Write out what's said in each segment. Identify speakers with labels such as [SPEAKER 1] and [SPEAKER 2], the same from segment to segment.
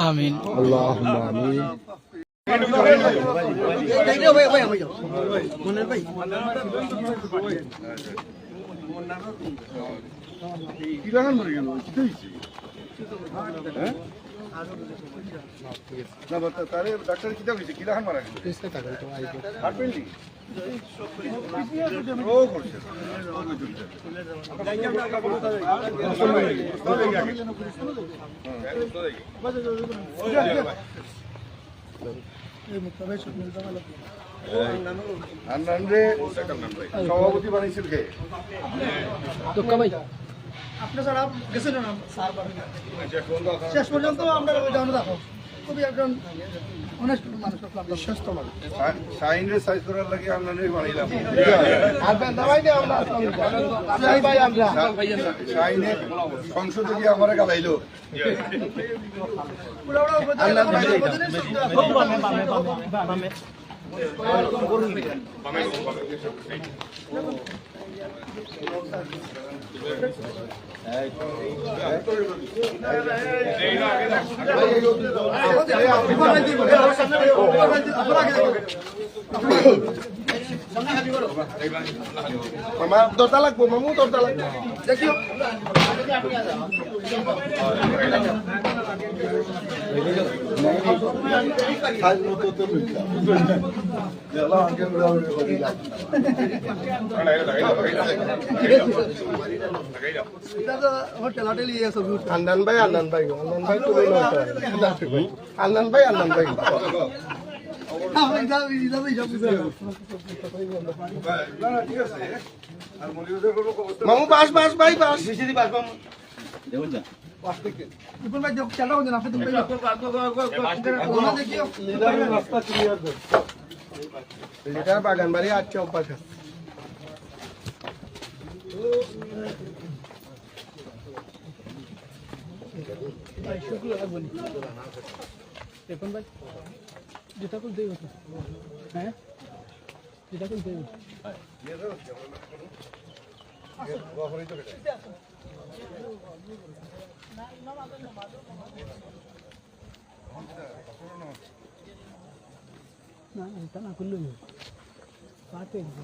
[SPEAKER 1] আমিন।
[SPEAKER 2] আল্লাহুম্মা আমিন। হ্যাঁ? ডাক্তার কিটা হইছে কিরান মারা গেল? সভাপতি বানাইছিল কে
[SPEAKER 1] ভাই
[SPEAKER 3] আপনি স্যার আপ গেছেন না স্যার শেষ পর্যন্ত আমরা দেখো। খুবই একজন অনেস্ট মানুষ বিশ্বস্ত মানুষ।
[SPEAKER 2] সাইন রে সাইজ করার লাগে আন্নান রে বানাইলাম। সাইনে সংসদে গিয়ে আমারে গালাইলো।
[SPEAKER 3] পুরো ওরা
[SPEAKER 2] মামা দরটা লাগবো, মামু দরটা লাগবো।
[SPEAKER 3] দেখিও। ইয়ে
[SPEAKER 2] আন্নান ভাই আন্নান ভাই আন্নান ভাই তো ভাই আন্নান ভাই। মামু বাস বাস ভাই বাস
[SPEAKER 3] বিপুল ভাই দেখো খেলা হচ্ছে না আপনি তুমি ওনা দেখিও
[SPEAKER 2] লিটার বাগান বাড়ি আর চম্পা খা
[SPEAKER 1] দেখুন ভাই জুতা খুলতেই হতো হ্যাঁ জুতা খুলতেই হতো না জুতা না খুললেও পাতে
[SPEAKER 2] আপনি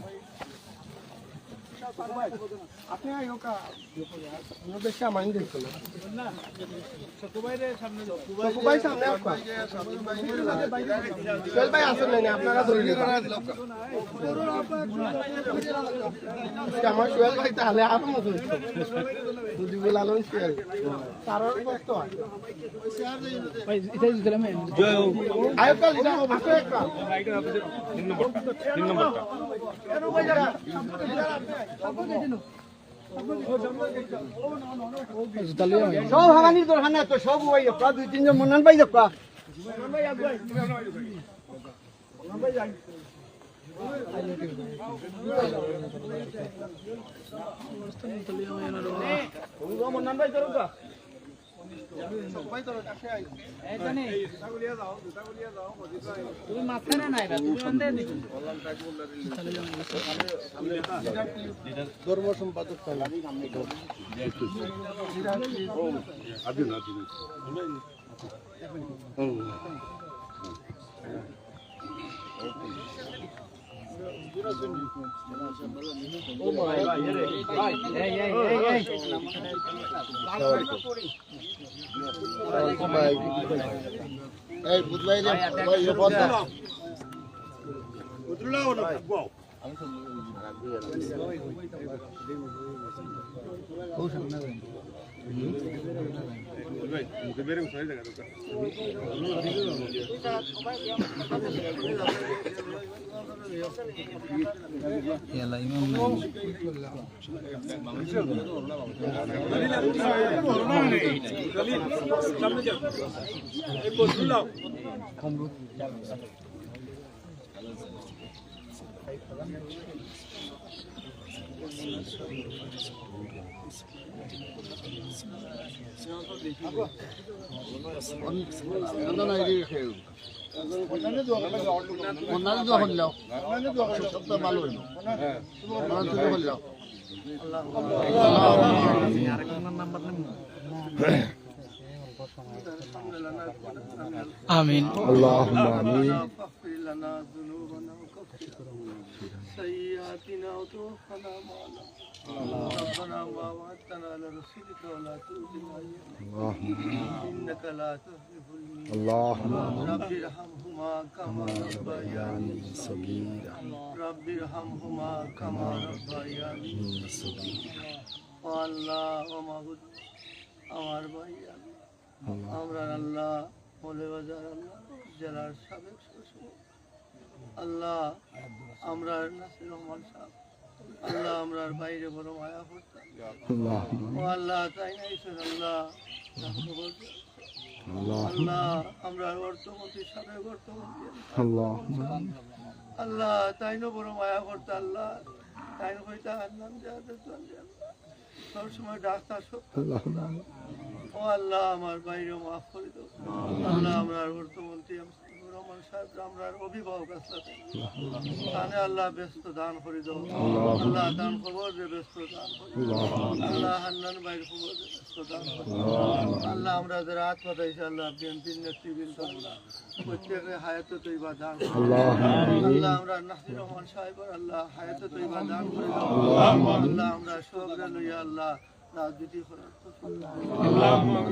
[SPEAKER 2] আইও আপনারা ধরে নিন আমার সোহেল ভাই তাহলে আরও মতো মুজিবুল আলম সোহেল তারও কষ্ট হয়।
[SPEAKER 1] ভাই এটা দিলাম
[SPEAKER 2] এটা আপনি একটা।
[SPEAKER 3] সব হাগানির দরকার না তো সব ওই দুই তিনজন মনান পাই যাবা
[SPEAKER 1] অন্ধে দিছো
[SPEAKER 2] ধর্ম সম্পাদক এই বুঝলাই Ei, budlai, vai, eu vou dar. Budlai, não, يلا إمام كمرود আমিন। আল্লাহ
[SPEAKER 1] আমিন।
[SPEAKER 2] আল্লাহ ফাগফির লানা
[SPEAKER 4] فاغفر لنا ذنوبنا وكفر سيئاتنا وتوفنا مع ربنا ما وعدتنا لرسلك ولا تؤذنا إنك لا تخلف الميعاد
[SPEAKER 2] اللهم
[SPEAKER 4] رب ارحمهما كما ربياني
[SPEAKER 2] صغيرا
[SPEAKER 4] رب ارحمهما كما ربياني ও আল্লাহ ও মাহুদ আমার ভাই আমরা আল্লাহ মলে বাজার আল্লাহ জেলার সাবেক শ্বশুর আল্লাহ আমরা নাসির রহমান সাহেব। আল্লাহ আমরার বাইরে বড় মায়া করতাম ও আল্লাহ তাই নাই স্যার আল্লাহ? আল্লাহ। আমরা অর্থমন্ত্রী সাবেক অর্থমন্ত্রী আল্লাহ। তাই না বড় মায়া করতে আল্লাহ? তাই না আল্লাহ। সবসময় ডাক্তার ও আল্লাহ আমার বাইরে মাফ করে দাও। আল্লাহ আমরা অর্থমন্ত্রী রহমান সাহেব আমরা অভিভাবক আসলাতে আল্লাহ ব্যস্ত দান করে দাও। আল্লাহ দান খবর যে ব্যস্ত দান আল্লাহ হান্নান বাইর খবর যে ব্যস্ত দান আল্লাহ আমরা যারা আত্মদায়ী আল্লাহ বিএনপির নেতৃবৃন্দ আল্লাহ প্রত্যেকে হায়াত তৈবা দান আল্লাহ আমরা নাসির রহমান সাহেব আল্লাহ হায়াত তৈবা দান করে দাও। আল্লাহ আমরা সব লইয়া আল্লাহ রাজনীতি করার।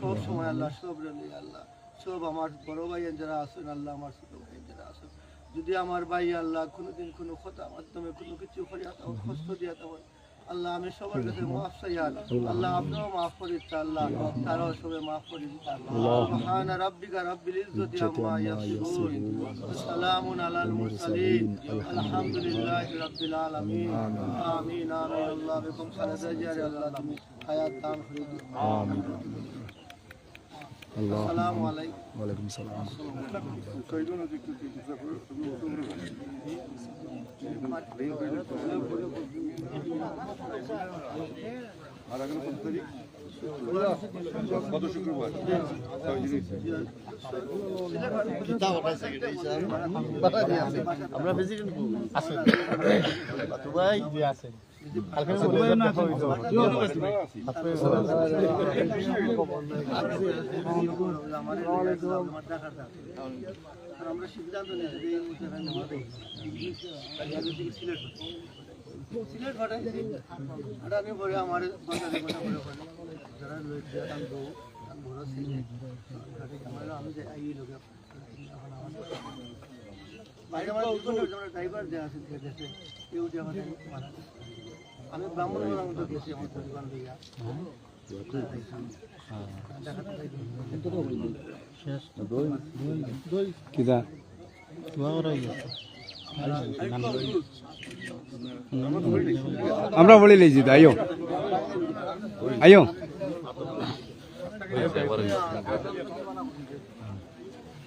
[SPEAKER 4] সব সময় আল্লাহ সব রেলি আল্লাহ। সব আমার বড় ভাই যারা আছেন আল্লাহ আমার ছোট ভাই যারা আছেন। যদি আমার ভাই আল্লাহ কোনোদিন কোনো কথা মাধ্যমে কোনো কিছু করিয়া তাও কষ্ট দিয়া তাও আল্লাহ আমি সবার কাছে মাফ চাই আল্লাহ। আপনিও মাফ করি আল্লাহ। তারাও সবে মাফ করি আল্লাহ। সুবহান রাব্বিকা রাব্বিল ইজ্জতি আম্মা ইয়াসিফুন। সালামুন আলাল মুরসালিন। আলহামদুলিল্লাহি রাব্বিল আলামিন। আমিন। আমিন আল্লাহ বিকুম সালাত জারি আল্লাহ তুমি হায়াত দান ওয়ালাইকুম সালাম
[SPEAKER 2] আর আগামী
[SPEAKER 4] কত তারিখ
[SPEAKER 2] কত শুক্রবার আমরা প্রেসিডেন্ট আছে ভাই আছে
[SPEAKER 4] আমরা সিদ্ধান্ত নিয়েছি যে সিলেট ঘটাই আর পরে আমার বাজারে কথা বলে যে বাইরে আমার ড্রাইভার দেওয়া আছে কেউ যে আমাদের। আমি আমার
[SPEAKER 2] বলে লেছি
[SPEAKER 4] পালা হইলে